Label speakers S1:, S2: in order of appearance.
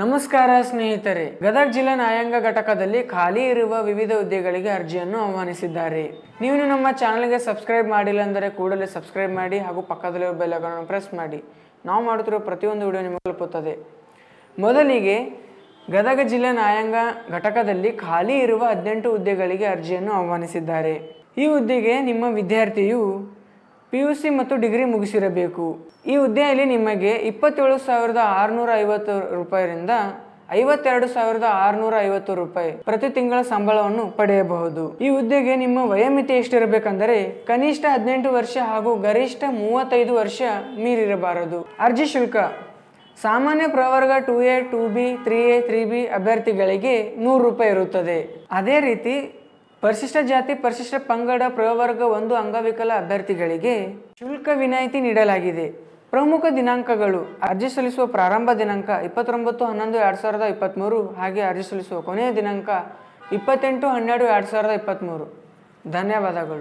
S1: ನಮಸ್ಕಾರ ಸ್ನೇಹಿತರೆ. ಗದಗ ಜಿಲ್ಲಾ ನ್ಯಾಯಾಂಗ ಘಟಕದಲ್ಲಿ ಖಾಲಿ ಇರುವ ವಿವಿಧ ಹುದ್ದೆಗಳಿಗೆ ಅರ್ಜಿಯನ್ನು ಆಹ್ವಾನಿಸಿದ್ದಾರೆ. ನೀವು ನಮ್ಮ ಚಾನಲ್ಗೆ ಸಬ್ಸ್ಕ್ರೈಬ್ ಮಾಡಿಲ್ಲ ಅಂದರೆ ಕೂಡಲೇ ಸಬ್ಸ್ಕ್ರೈಬ್ ಮಾಡಿ ಹಾಗೂ ಪಕ್ಕದಲ್ಲಿರುವ ಬೆಲ್ಲಗಳನ್ನು ಪ್ರೆಸ್ ಮಾಡಿ. ನಾವು ಮಾಡುತ್ತಿರುವ ಪ್ರತಿಯೊಂದು ವಿಡಿಯೋ ನಿಮಗೆ ತಲುಪುತ್ತದೆ. ಮೊದಲಿಗೆ, ಗದಗ ಜಿಲ್ಲಾ ನ್ಯಾಯಾಂಗ ಘಟಕದಲ್ಲಿ ಖಾಲಿ ಇರುವ ಹದಿನೆಂಟು ಹುದ್ದೆಗಳಿಗೆ ಅರ್ಜಿಯನ್ನು ಆಹ್ವಾನಿಸಿದ್ದಾರೆ. ಈ ಹುದ್ದೆಗೆ ನಿಮ್ಮ ವಿದ್ಯಾರ್ಥಿಯು ಪಿ ಯು ಸಿ ಮತ್ತು ಡಿಗ್ರಿ ಮುಗಿಸಿರಬೇಕು. ಈ ಹುದ್ದೆಯಲ್ಲಿ ನಿಮಗೆ ಇಪ್ಪತ್ತೇಳು ಸಾವಿರದ ಆರುನೂರ ಐವತ್ತು ರೂಪಾಯಿಯಿಂದ ಐವತ್ತೆರಡು ಸಾವಿರದ ಆರುನೂರ ಐವತ್ತು ರೂಪಾಯಿ ಪ್ರತಿ ತಿಂಗಳ ಸಂಬಳವನ್ನು ಪಡೆಯಬಹುದು. ಈ ಹುದ್ದೆಗೆ ನಿಮ್ಮ ವಯೋಮಿತಿ ಎಷ್ಟಿರಬೇಕೆಂದರೆ ಕನಿಷ್ಠ ಹದಿನೆಂಟು ವರ್ಷ ಹಾಗೂ ಗರಿಷ್ಠ ಮೂವತ್ತೈದು ವರ್ಷ ಮೀರಿರಬಾರದು. ಅರ್ಜಿ ಶುಲ್ಕ. ಸಾಮಾನ್ಯ ಪ್ರವರ್ಗ two A, two B, three A, three B ಅಭ್ಯರ್ಥಿಗಳಿಗೆ ನೂರು ರೂಪಾಯಿ ಇರುತ್ತದೆ. ಅದೇ ರೀತಿ ಪರಿಶಿಷ್ಟ ಜಾತಿ, ಪರಿಶಿಷ್ಟ ಪಂಗಡ ಪ್ರವರ್ಗ ಒಂದು ಅಂಗವಿಕಲ ಅಭ್ಯರ್ಥಿಗಳಿಗೆ ಶುಲ್ಕ ವಿನಾಯಿತಿ ನೀಡಲಾಗಿದೆ. ಪ್ರಮುಖ ದಿನಾಂಕಗಳು ಅರ್ಜಿ ಸಲ್ಲಿಸುವ ಪ್ರಾರಂಭ ದಿನಾಂಕ ಇಪ್ಪತ್ತೊಂಬತ್ತು, ಹನ್ನೊಂದು, ಎರಡು ಸಾವಿರದ ಇಪ್ಪತ್ತ್ಮೂರು ಹಾಗೆ ಅರ್ಜಿ ಸಲ್ಲಿಸುವ ಕೊನೆಯ ದಿನಾಂಕ ಇಪ್ಪತ್ತೆಂಟು, ಹನ್ನೆರಡು, ಎರಡು ಸಾವಿರದ ಇಪ್ಪತ್ತ್ಮೂರು ಧನ್ಯವಾದಗಳು.